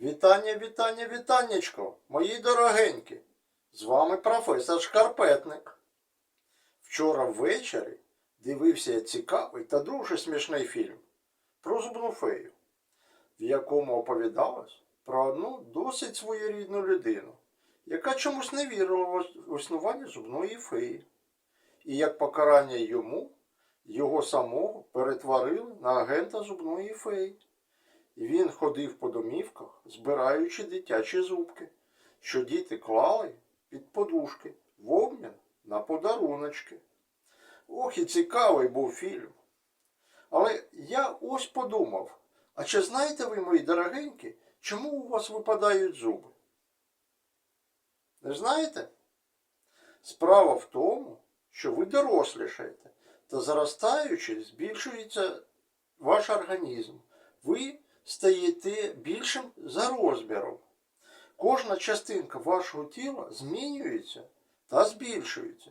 Вітання, вітання, вітаннячко, мої дорогенькі. З вами професор Шкарпетник. Вчора ввечері дивився я цікавий та дуже смішний фільм про зубну фею, в якому оповідалось про одну досить своєрідну людину, яка чомусь не вірила в існування зубної феї. І як покарання йому, його самого перетворили на агента зубної феї. Він ходив по домівках, збираючи дитячі зубки, що діти клали під подушки в обмін на подаруночки. Ох, і цікавий був фільм. Але я ось подумав, а чи знаєте ви, мої дорогенькі, чому у вас випадають зуби? Не знаєте? Справа в тому, що ви дорослішаєте та зростаючи, збільшується ваш організм. Ви стаєте більшим за розміром. Кожна частинка вашого тіла змінюється та збільшується.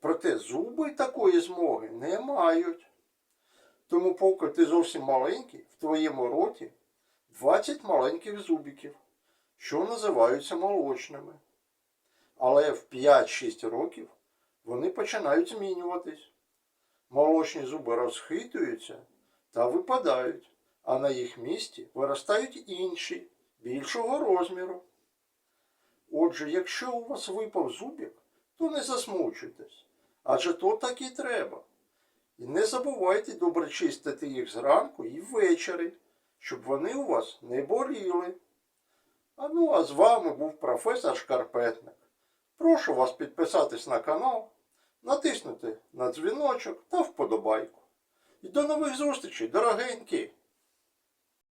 Проте зуби такої змоги не мають. Тому поки ти зовсім маленький, в твоєму роті 20 маленьких зубиків, що називаються молочними. Але в 5-6 років вони починають змінюватись. Молочні зуби розхитуються та випадають, а на їх місці виростають інші, більшого розміру. Отже, якщо у вас випав зубик, то не засмучуйтесь, адже то так і треба. І не забувайте добре чистити їх зранку і ввечері, щоб вони у вас не боліли. А ну, а з вами був професор Шкарпетник. Прошу вас підписатись на канал, натиснути на дзвіночок та вподобайку. І до нових зустрічей, дорогенькі!